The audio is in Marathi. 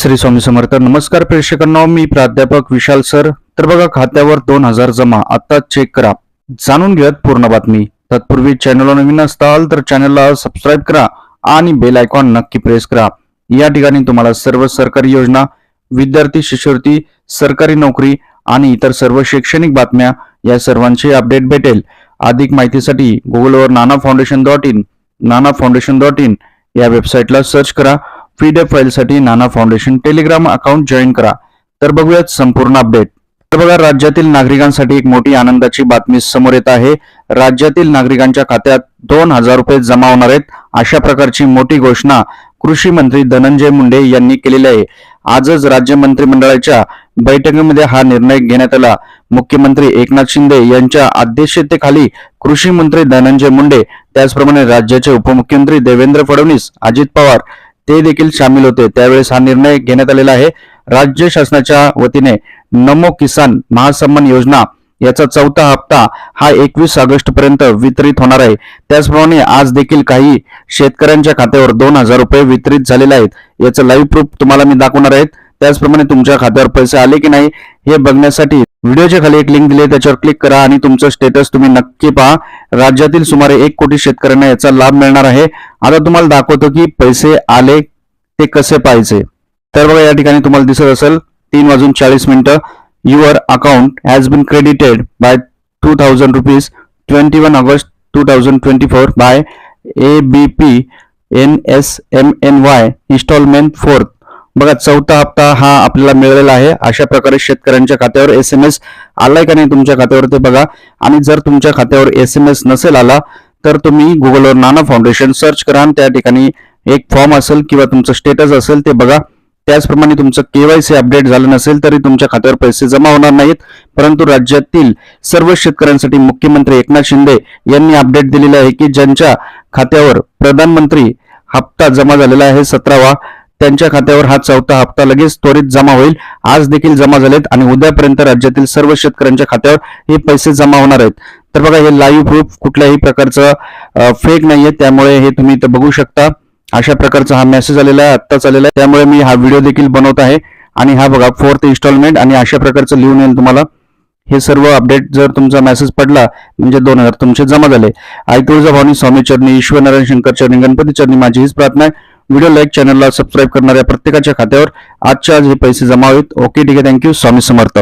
श्री स्वामी समर्थ. नमस्कार प्रेक्षकांना मी प्राध्यापक विशाल सर. तर बघा खात्यावर दोन हजार जमा. आता चेक करा. जाणून घेत पूर्ण बातमी. तत्पूर्वी चॅनलला नवीन असताल तर चॅनलला सबस्क्राईब करा आणि बेल आयकॉन नक्की प्रेस करा. या ठिकाणी तुम्हाला सर्व सरकारी योजना विद्यार्थी शिष्यवृत्ती सरकारी नोकरी आणि इतर सर्व शैक्षणिक बातम्या या सर्वांचे अपडेट भेटेल. अधिक माहितीसाठी गुगलवर Nana foundation dot in Nana foundation dot in या वेबसाईटला सर्च करा. पीडीएफ फाईलसाठी Nana foundation. Telegram account join करा. तर बघूयात संपूर्ण अपडेट तर बघा राज्यातील नागरिकांसाठी एक मोठी आनंदाची बातमी समोर येत आहे. राज्यातील नागरिकांच्या खात्यात दोन हजार रुपये जमा होणार आहेत. अशा प्रकारची मोठी घोषणा कृषी मंत्री धनंजय मुंडे यांनी केलेली आहे. आजच राज्य मंत्रिमंडळाच्या बैठकीमध्ये हा निर्णय घेण्यात आला. मुख्यमंत्री एकनाथ शिंदे यांच्या अध्यक्षतेखाली कृषी मंत्री धनंजय मुंडे त्याचप्रमाणे राज्याचे उपमुख्यमंत्री देवेंद्र फडणवीस अजित पवार ते देखील सामील होते. त्यावेळेस हा निर्णय घेण्यात आलेला आहे. राज्य शासनाच्या वतीने नमो किसान महासन्मान योजना याचा चौथा हप्ता हा एकवीस ऑगस्ट पर्यंत वितरित होणार आहे. त्याचप्रमाणे आज देखील काही शेतकऱ्यांच्या खात्यावर दोन हजार रुपये वितरित झालेले आहेत. याचं लाईव्ह प्रूफ तुम्हाला मी दाखवणार आहे. त्याचप्रमाणे तुमच्या खात्यावर पैसे आले की नाही हे बघण्यासाठी व्हिडिओच्या खाली एक लिंक दिली त्याच्यावर क्लिक करा आणि तुमचं स्टेटस तुम्ही नक्की पहा. राज्यातील सुमारे एक कोटी शेतकऱ्यांना याचा लाभ मिळणार आहे. आता तुम्हाला दाखवतो की पैसे आले ते कसे पाहायचे? तर बघा या ठिकाणी तुम्हाला दिसत असेल तीन वाजून चाळीस मिनिटं. Your account has been credited by two thousand rupees twenty one August two thousand twenty four by A B P N S M N Y installment fourth बघा चौथा हप्ता हा आपल्याला मिळालेला आहे. अशा प्रकारे शेतकऱ्यांच्या खात्यावर एस एम एस आलाय का नाही तुमच्या खात्यावर ते बघा. आणि जर तुमच्या खात्यावर एस एम एस नसेल आला तर तुम्ही गुगलवर नाना फाउंडेशन सर्च करा त्या ठिकाणी एक फॉर्म असेल किंवा तुमचं स्टेटस असेल ते बघा. त्याचप्रमाणे तुमचं केवायसी अपडेट झालं नसेल तरी तुमच्या खात्यावर पैसे जमा होणार नाहीत. परंतु राज्यातील सर्व शेतकऱ्यांसाठी मुख्यमंत्री एकनाथ शिंदे यांनी अपडेट दिलेले आहे की ज्यांच्या खात्यावर प्रधानमंत्री हप्ता जमा झालेला आहे सतरावा त्यांच्या खात्यावर हा चौथा हप्ता लगेच त्वरित जमा होईल. आज देखील जमा झालेत आणि उद्यापर्यंत राज्यातील सर्व शेतकऱ्यांच्या खात्यावर हे पैसे जमा होणार आहेत. तर बघा हे लाईव्ह प्रूफ कुठल्याही प्रकारचं फेक नाहीये. त्यामुळे हे तुम्ही इथं बघू शकता. अशा प्रकारचा हा मेसेज आलेला आहे आत्ताच आलेला आहे. त्यामुळे मी हा व्हिडिओ देखील बनवत आहे. आणि हा बघा फोर्थ इन्स्टॉलमेंट आणि अशा प्रकारचं लिहून येईल तुम्हाला. हे सर्व अपडेट जर तुमचा मेसेज पडला म्हणजे दोन हजार तुमचे जमा झाले. आई तुळजाभवानी स्वामी चरणी ईश्वरनारायण शंकर चरणी गणपती चरणी माझी हीच प्रार्थना आहे. व्हिडिओ लाईक चॅनलला सबस्क्राईब करणाऱ्या प्रत्येकाच्या खात्यावर आजच्या आज हे पैसे जमा होईल. ओके ठीक आहे. Thank you Swami Samarth.